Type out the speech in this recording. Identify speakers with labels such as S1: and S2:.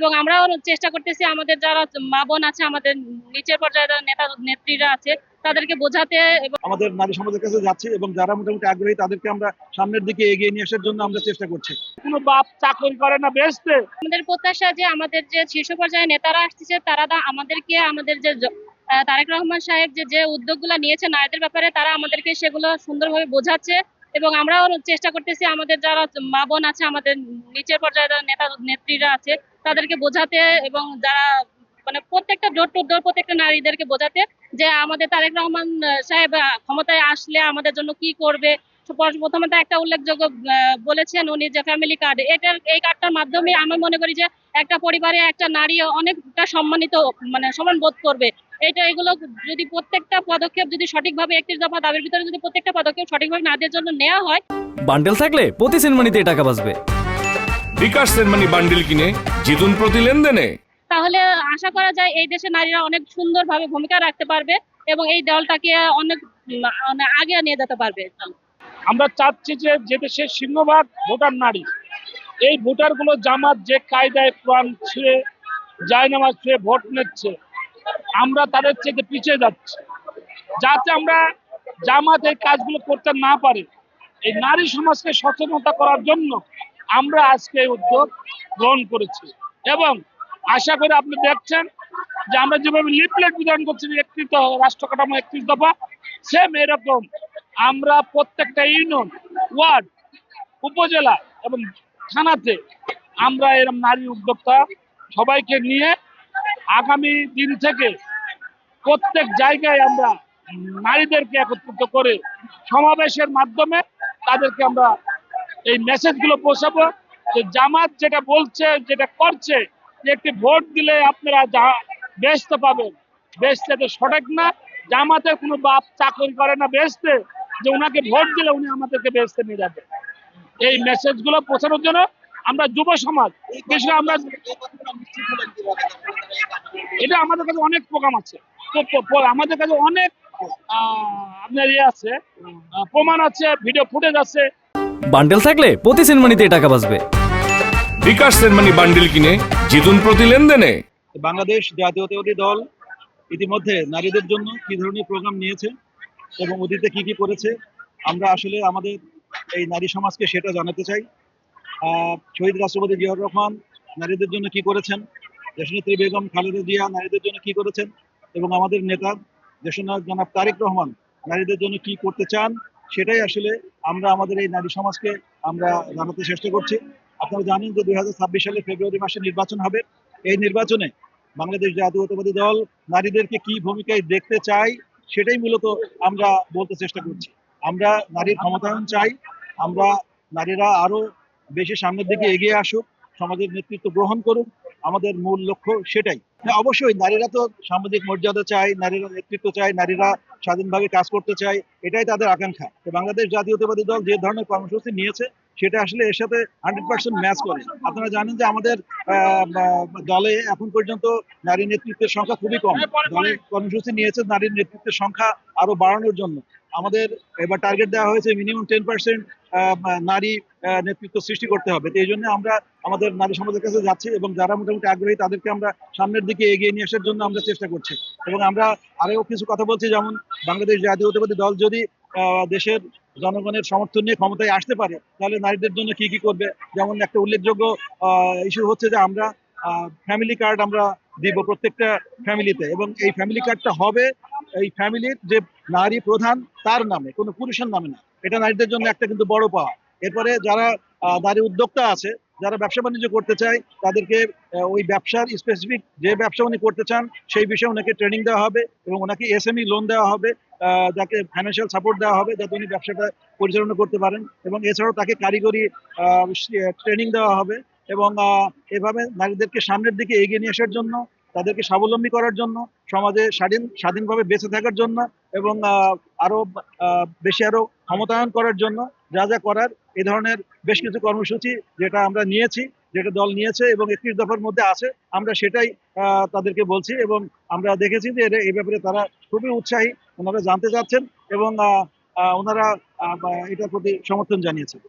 S1: এবং আমরাও চেষ্টা করতেছি আমাদের যারা মা বোন আছে আমাদের নিচের পর্যায়ে যারা নেতা নেত্রীরা আছে তাদেরকে বোঝাতে
S2: আমাদের নারী সমাজের কাছে যাচ্ছি এবং যারা মোটামুটি আগ্রহী তাদেরকে আমরা সামনের দিকে এগিয়ে নিয়ে আসার জন্য আমরা চেষ্টা করছি।
S3: কোনো বাপ চাকরি করে না বেসতে
S1: আমাদের প্রত্যাশা যে আমাদের যে শীর্ষ পর্যায়ে নেতারা আসছে তারা আমাদেরকে আমাদের যে তারেক রহমান সাহেব যে যে উদ্যোগগুলো নিয়েছে নারীদের ব্যাপারে তারা আমাদেরকে সেগুলো সুন্দরভাবে বোঝাচ্ছে। এবং আমরাও চেষ্টা করতেছি আমাদের যারা মা বোন আছে, আমাদের নিচের পর্যায়ের যারা নেতা, নেত্রীরা আছে, তাদেরকে বোঝাতে এবং যারা মানে প্রত্যেকটা ডোর টু ডোর প্রত্যেকটা নারীদেরকে বোঝাতে যে আমাদের তারেক রহমান সাহেব ক্ষমতায় আসলে আমাদের জন্য কি করবে। তো প্রথমত একটা উল্লেখযোগ্য বলেছেন উনি যে ফ্যামিলি কার্ড এটার এই কার্ডটার মাধ্যমে আমি মনে করি যে একটা পরিবারে একটা নারী অনেকটা সম্মানিত মানে সমান বোধ করবে। এটা এগুলো যদি প্রত্যেকটা পদক্ষেপ যদি সঠিকভাবে একত্রিশ দফা দাবির ভিতরে যদি প্রত্যেকটা পদক্ষেপ সঠিকভাবে নারীদের জন্য নেওয়া হয়
S4: বান্ডেল থাকলে প্রতি সেনমানিতে টাকা বাঁচবে।
S5: বিকাশ সেনমানি বান্ডিল কিনে জিতুন প্রতি লেনদেনে।
S1: তাহলে আশা করা যায় এই দেশে নারীরা অনেক সুন্দরভাবে ভূমিকা রাখতে পারবে এবং এই দলটাকে অনেক মানে আগে নিয়ে যেতে পারবে।
S3: আমরা চাচ্ছি যে যে দেশের সিংহভাগ ভোটার নারী, এই ভোটারগুলো জামাত যে কায়দায় প্রাণ ছুঁয়ে জায়নামাজ ছুঁয়ে ভোট নিচ্ছে, আমরা তাদের চেয়ে পিছিয়ে যাচ্ছি। যাতে আমরা জামাত এই কাজগুলো করতে না পারি। এই নারী সমাজকে সচেতনতা করার জন্য আমরা আজকে এই উদ্যোগ গ্রহণ করেছি। এবং আশা করি আপনি দেখছেন যে আমরা যেভাবে লিফলেট বিতরণ করছি একত্রিশ রাষ্ট্র কাঠামো একত্রিশ দফা সেম এরকম আমরা প্রত্যেকটা ইউনিয়ন ওয়ার্ড উপজেলা এবং থানাতে আমরা এরকম নারী উদ্যোক্তা সবাইকে নিয়ে আগামী দিন থেকে প্রত্যেক জায়গায় আমরা নারীদেরকে একত্রিত করে সমাবেশের মাধ্যমে তাদেরকে আমরা এই মেসেজগুলো পৌঁছাবো যে জামাত যেটা বলছে, যেটা করছে একটি ভোট দিলে আপনারা যা বেচতে পাবেন। বেচতে তো সঠিক না। জামাতের কোনো বাপ চাকরি করে না বেচতে। যে ওনাকে ভোট দিলে উনি আমাদেরকে বেচতে নিয়ে যাবে। এই মেসেজগুলো পৌঁছানোর জন্য আমরা যুব সমাজ আমরা এটা আমাদের কাছে অনেক প্রোগ্রাম আছে। আমাদের কাছে অনেক আপনার ইয়ে আছে প্রমাণ আছে, ভিডিও ফুটেজ আছে।
S4: বান্ডেল থাকলে প্রতি সেনমানিতে টাকা বাঁচবে।
S5: বিকাশ সেনমানি বান্ডিল কিনে জিতুন প্রতি লেনদেনে।
S2: বাংলাদেশ জাতীয়তাবাদী দল ইতিমধ্যে নারীদের জন্য কি ধরনের প্রোগ্রাম নিয়েছে এবং অতীতে কি কি করেছে, আমরা আসলে আমাদের এই নারী সমাজকে সেটা জানাতে চাই। শহীদ রাষ্ট্রপতি জিয়াউর রহমান নারীদের জন্য কি করেছেন, দেশনেত্রী বেগম খালেদা জিয়া নারীদের জন্য কি করেছেন এবং আমাদের নেতা দেশনাথ জনাব তারেক রহমান নারীদের জন্য কি করতে চান, সেটাই আসলে আমরা আমাদের এই নারী সমাজকে আমরা জানাতে চেষ্টা করছি। আপনারা জানেন যে দুই হাজার ছাব্বিশ সালে ফেব্রুয়ারি মাসে নির্বাচন হবে। এই নির্বাচনে বাংলাদেশ জাতীয়তাবাদী দল নারীদেরকে কি ভূমিকায় দেখতে চাই সেটাই মূলত আমরা বলতে চেষ্টা করছি। আমরা নারীর ক্ষমতায়ন চাই, আমরা নারীরা আরও বেশি সামনের দিকে এগিয়ে আসুক, সমাজের নেতৃত্ব গ্রহণ করুক, আমাদের মূল লক্ষ্য সেটাই। হ্যাঁ অবশ্যই নারীরা তো সামাজিক মর্যাদা চায়, নারীরা নেতৃত্ব চায়, নারীরা স্বাধীনভাবে কাজ করতে চায়, এটাই তাদের আকাঙ্ক্ষা। বাংলাদেশ জাতীয়তাবাদী দল যে ধরনের কর্মসূচি নিয়েছে সেটা আসলে এর সাথে হান্ড্রেড পার্সেন্ট ম্যাচ করে। আপনারা জানেন যে আমাদের দলে এখন পর্যন্ত নারী নেতৃত্বের সংখ্যা খুবই কম। দলে কর্মসূচি নিয়েছে নারীর নেতৃত্বের সংখ্যা আরও বাড়ানোর জন্য। আমাদের এবার টার্গেট দেওয়া হয়েছে মিনিমাম টেন পার্সেন্ট নারী নেতৃত্ব সৃষ্টি করতে হবে। তো এই জন্য আমরা আমাদের নারী সমাজের কাছে যাচ্ছি এবং যারা মোটামুটি আগ্রহী তাদেরকে আমরা সামনের দিকে এগিয়ে নিয়ে আসার জন্য আমরা চেষ্টা করছি। এবং আমরা আরও কিছু কথা বলছি, যেমন বাংলাদেশ জাতীয়তাবাদী দল যদি দেশের জনগণের সমর্থন নিয়ে ক্ষমতায় আসতে পারে, তাহলে নারীদের জন্য কি কি করবে? যেমন একটা উল্লেখযোগ্য ইস্যু হচ্ছে যে আমরা ফ্যামিলি কার্ড আমরা দিব প্রত্যেকটা ফ্যামিলিতে এবং এই ফ্যামিলি কার্ডটা হবে এই ফ্যামিলির যে নারী প্রধান, তার নামে, কোনো পুরুষের নামে না। এটা নারীদের জন্য একটা কিন্তু বড় পাওয়া। এরপরে যারা নারী উদ্যোক্তা আছে যারা ব্যবসা বাণিজ্য করতে চায়, তাদেরকে ওই ব্যবসার স্পেসিফিক যে ব্যবসা উনি করতে চান, সেই বিষয়ে ওনাকে ট্রেনিং দেওয়া হবে এবং ওনাকে এসএমই লোন দেওয়া হবে যাকে ফাইন্যান্সিয়াল সাপোর্ট দেওয়া হবে যাতে উনি ব্যবসাটা পরিচালনা করতে পারেন এবং এছাড়াও তাকে কারিগরি ট্রেনিং দেওয়া হবে এবং এভাবে নারীদেরকে সামনের দিকে এগিয়ে নিয়ে আসার জন্য, তাদেরকে স্বাবলম্বী করার জন্য, সমাজে স্বাধীন, স্বাধীনভাবে বেঁচে থাকার জন্য এবং আরও বেশি আরও ক্ষমতায়ন করার জন্য যা যা করার, এ ধরনের বেশ কিছু কর্মসূচি যেটা আমরা নিয়েছি, যেটা দল নিয়েছে এবং একত্রিশ দফার মধ্যে আছে, আমরা সেটাই তাদেরকে বলছি এবং আমরা দেখেছি যে এই ব্যাপারে তারা খুবই উৎসাহী, ওনারা জানতে চাচ্ছেন এবং ওনারা এটার প্রতি সমর্থন জানিয়েছেন।